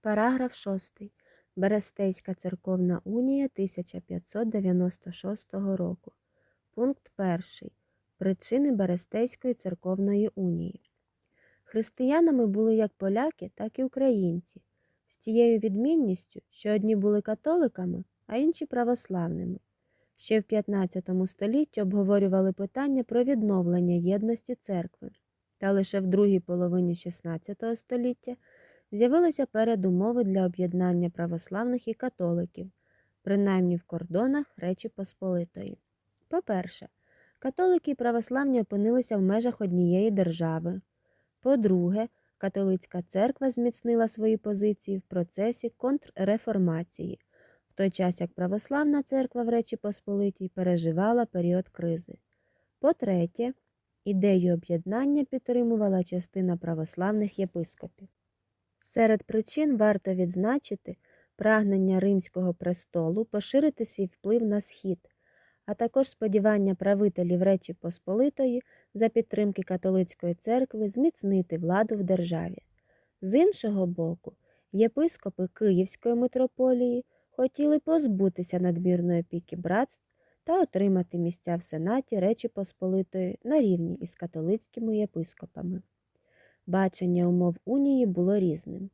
Параграф 6. Берестейська церковна унія 1596 року. Пункт 1. Причини Берестейської церковної унії. Християнами були як поляки, так і українці, з тією відмінністю, що одні були католиками, а інші православними. Ще в 15 столітті обговорювали питання про відновлення єдності церкви, та лише в другій половині 16 століття з'явилися передумови для об'єднання православних і католиків, принаймні в кордонах Речі Посполитої. По-перше, католики і православні опинилися в межах однієї держави. По-друге, католицька церква зміцнила свої позиції в процесі контрреформації, в той час як православна церква в Речі Посполитій переживала період кризи. По-третє, ідею об'єднання підтримувала частина православних єпископів. Серед причин варто відзначити прагнення Римського престолу поширити свій вплив на схід, а також сподівання правителів Речі Посполитої за підтримки католицької церкви зміцнити владу в державі. З іншого боку, єпископи Київської митрополії хотіли позбутися надмірної опіки братств та отримати місця в Сенаті Речі Посполитої на рівні із католицькими єпископами. Бачення умов унії було різним.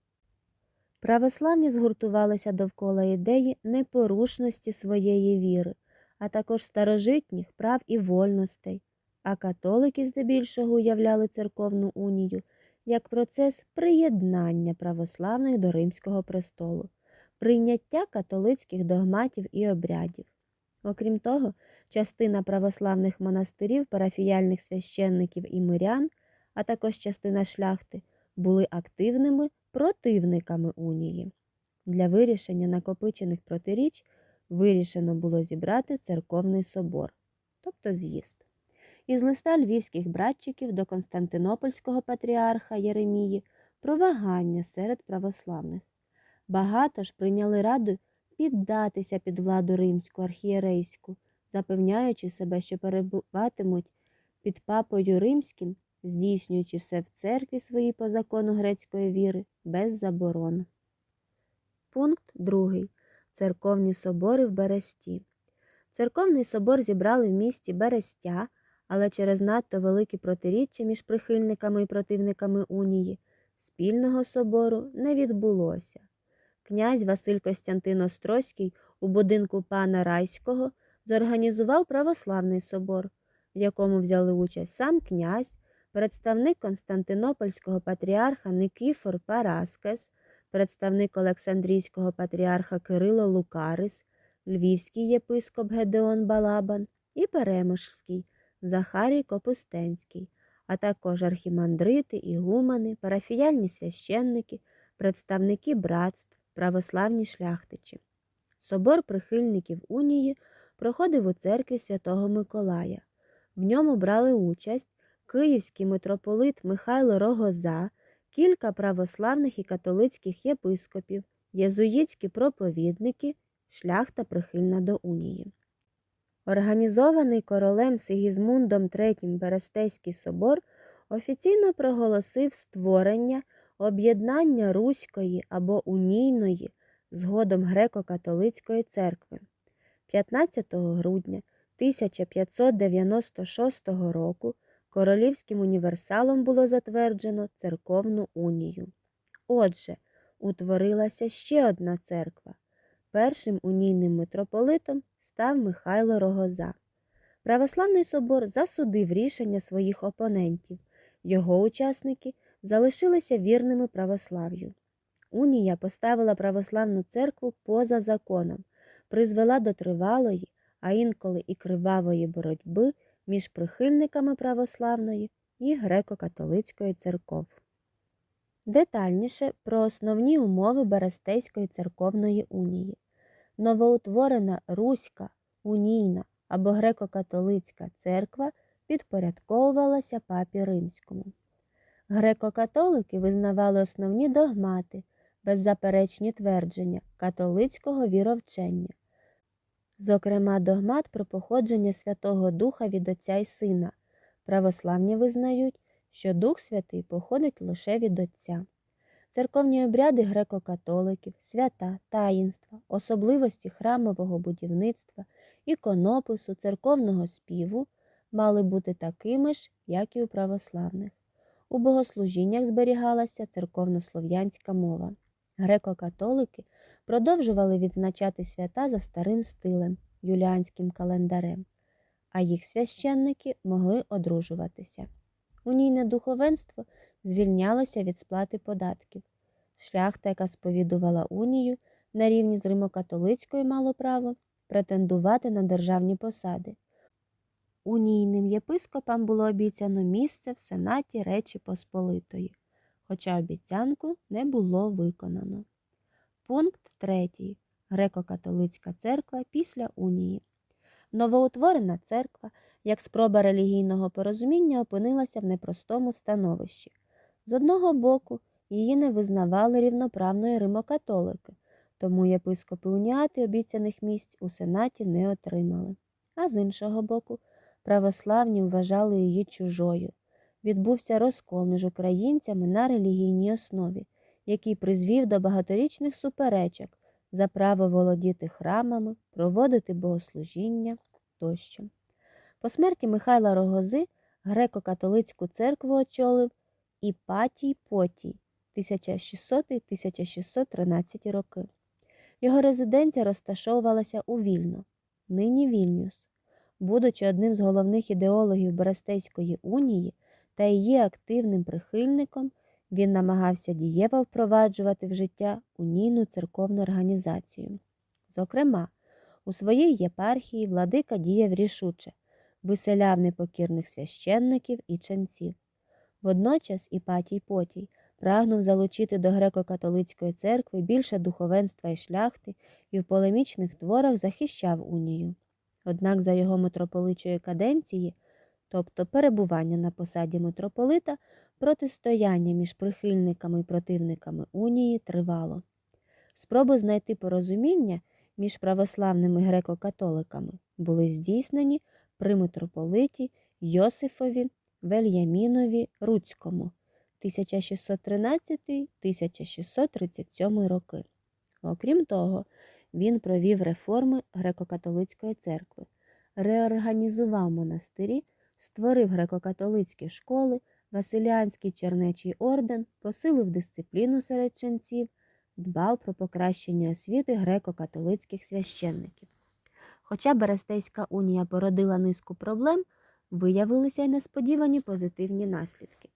Православні згуртувалися довкола ідеї непорушності своєї віри, а також старожитніх прав і вольностей, а католики здебільшого уявляли церковну унію як процес приєднання православних до Римського престолу, прийняття католицьких догматів і обрядів. Окрім того, частина православних монастирів, парафіяльних священників і мирян, а також частина шляхти, були активними противниками унії. Для вирішення накопичених протиріч вирішено було зібрати церковний собор, тобто з'їзд. Із листа львівських братчиків до Константинопольського патріарха Єремії про вагання серед православних. Багато ж прийняли раду піддатися під владу римську архієрейську, запевняючи себе, що перебуватимуть під папою римським, здійснюючи все в церкві своїй по закону грецької віри без заборон. Пункт 2. Церковні собори в Бересті. Церковний собор зібрали в місті Берестя, але через надто великі протиріччя між прихильниками і противниками унії спільного собору не відбулося. Князь Василь Костянтин Острозький у будинку пана Райського зорганізував православний собор, в якому взяли участь сам князь, представник Константинопольського патріарха Никіфор Параскес, представник Олександрійського патріарха Кирило Лукарис, львівський єпископ Гедеон Балабан і Перемишський Захарій Копустенський, а також архімандрити, ігумани, парафіяльні священники, представники братств, православні шляхтичі. Собор прихильників унії проходив у церкві Святого Миколая. В ньому брали участь київський митрополит Михайло Рогоза, кілька православних і католицьких єпископів, єзуїтські проповідники, шляхта прихильна до унії. Організований королем Сигізмундом III Берестейський собор офіційно проголосив створення об'єднання Руської або Унійної, згодом греко-католицької церкви. 15 грудня 1596 року Королівським універсалом було затверджено церковну унію. Отже, утворилася ще одна церква. Першим унійним митрополитом став Михайло Рогоза. Православний собор засудив рішення своїх опонентів. Його учасники залишилися вірними православ'ю. Унія поставила православну церкву поза законом, призвела до тривалої, а інколи і кривавої боротьби між прихильниками православної і греко-католицької церков. Детальніше про основні умови Берестейської церковної унії. Новоутворена Руська, Унійна або греко-католицька церква підпорядковувалася папі римському. Греко-католики визнавали основні догмати, беззаперечні твердження католицького віровчення, зокрема догмат про походження Святого Духа від Отця й Сина. Православні визнають, що Дух Святий походить лише від Отця. церковні обряди греко-католиків, свята, таїнства, особливості храмового будівництва, іконопису, церковного співу мали бути такими ж, як і у православних. У богослужіннях зберігалася церковнослов'янська мова. Греко-католики продовжували відзначати свята за старим стилем, юліанським календарем, а їх священники могли одружуватися. Унійне духовенство звільнялося від сплати податків. Шляхта, яка сповідувала унію, на рівні з римокатолицькою мало право претендувати на державні посади. Унійним єпископам було обіцяно місце в Сенаті Речі Посполитої, хоча обіцянку не було виконано. Пункт 3. Греко-католицька церква після унії. Новоутворена церква, як спроба релігійного порозуміння, опинилася в непростому становищі. З одного боку, її не визнавали рівноправною римокатолики, тому єпископи уніати обіцяних місць у сенаті не отримали. А з іншого боку, православні вважали її чужою. Відбувся розкол між українцями на релігійній основі, який призвів до багаторічних суперечок за право володіти храмами, проводити богослужіння тощо. По смерті Михайла Рогози греко-католицьку церкву очолив Іпатій Потій 1600-1613 роки. Його резиденція розташовувалася у Вільно, нині Вільнюс. Будучи одним з головних ідеологів Берестейської унії та її активним прихильником, він намагався дієво впроваджувати в життя унійну церковну організацію. Зокрема, у своїй єпархії владика діяв рішуче, виселяв непокірних священників і ченців. Водночас Іпатій Потій прагнув залучити до греко-католицької церкви більше духовенства і шляхти і в полемічних творах захищав унію. Однак за його митрополичої каденції, тобто перебування на посаді митрополита, протистояння між прихильниками і противниками унії тривало. Спроби знайти порозуміння між православними греко-католиками були здійснені при митрополиті Йосифові Вельямінові Руцькому 1613-1637 роки. Окрім того, він провів реформи греко-католицької церкви, реорганізував монастирі, створив греко-католицькі школи, Василіанський чернечий орден, посилив дисципліну серед ченців, дбав про покращення освіти греко-католицьких священників. Хоча Берестейська унія породила низку проблем, виявилися й несподівані позитивні наслідки.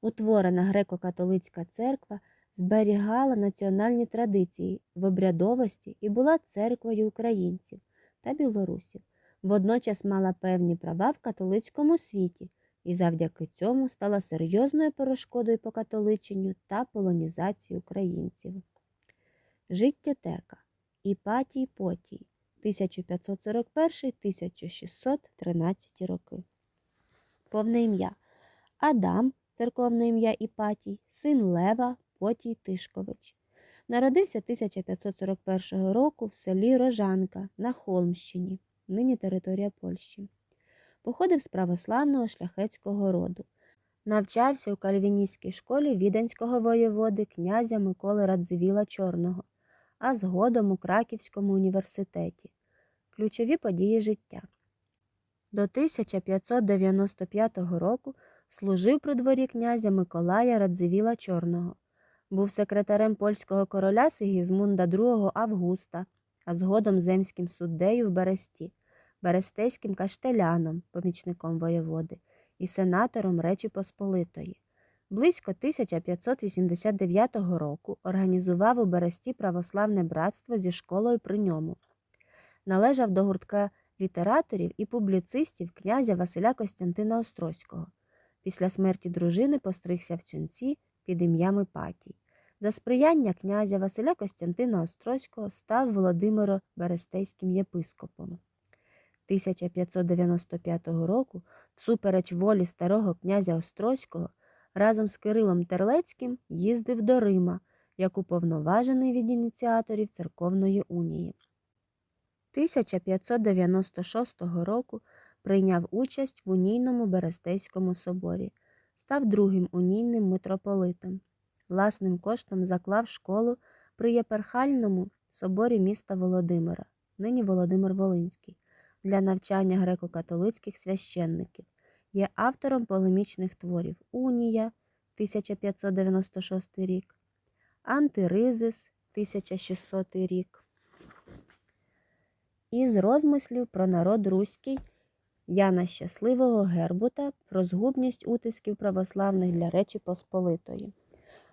Утворена греко-католицька церква зберігала національні традиції в обрядовості і була церквою українців та білорусів, водночас мала певні права в католицькому світі і завдяки цьому стала серйозною перешкодою по католиченню та полонізації українців. Життєтека Іпатій Потій 1541-1613 роки. Повне ім'я Адам, церковне ім'я Іпатій, син Лева Потій Тишкович. Народився 1541 року в селі Рожанка на Холмщині, нині територія Польщі. Походив з православного шляхетського роду. Навчався у кальвіністській школі віденського воєводи князя Миколи Радзивіла Чорного, а згодом у Краківському університеті. Ключові події життя. До 1595 року служив при дворі князя Миколая Радзивіла Чорного. Був секретарем польського короля Сигізмунда II Августа, а згодом земським суддею в Бересті, Берестейським каштеляном, помічником воєводи, і сенатором Речі Посполитої. Близько 1589 року організував у Бересті православне братство зі школою при ньому. Належав до гуртка літераторів і публіцистів князя Василя Костянтина Острозького. Після смерті дружини постригся в ченці під ім'ям Іпатій. За сприяння князя Василя Костянтина Острозького став Володимиро Берестейським єпископом. 1595 року, всупереч волі старого князя Острозького, разом з Кирилом Терлецьким їздив до Рима, як уповноважений від ініціаторів церковної унії. 1596 року прийняв участь в унійному Берестейському соборі, став другим унійним митрополитом. власним коштом заклав школу при єперхальному соборі міста Володимира, нині Володимир Волинський, для навчання греко-католицьких священників. Є автором полемічних творів Унія 1596 рік, Антиризис 1600 рік. Із розмислів про народ руський Яна Щасливого Гербута про згубність утисків православних для Речі Посполитої.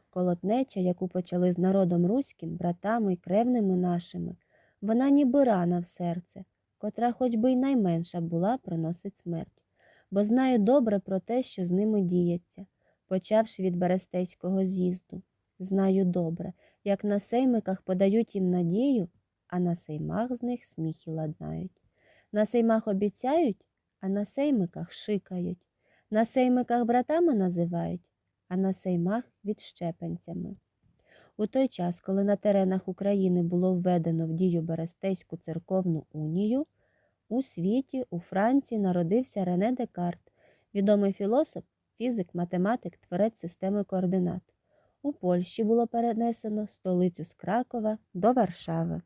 Колотнеча, яку почали з народом руським, братами й кревними нашими, вона ніби рана в серце, котра, хоч би й найменша була, приносить смерть. Бо знаю добре про те, що з ними діється, почавши від Берестейського з'їзду. Знаю добре, як на сеймиках подають їм надію, а на сеймах з них сміхи ладнають. На сеймах обіцяють, а на сеймиках шикають. На сеймиках братами називають, а на сеймах відщепенцями. У той час, коли на теренах України було введено в дію Берестейську церковну унію, у світі, у Франції народився Рене Декарт, відомий філософ, фізик, математик, творець системи координат. У Польщі було перенесено столицю з Кракова до Варшави.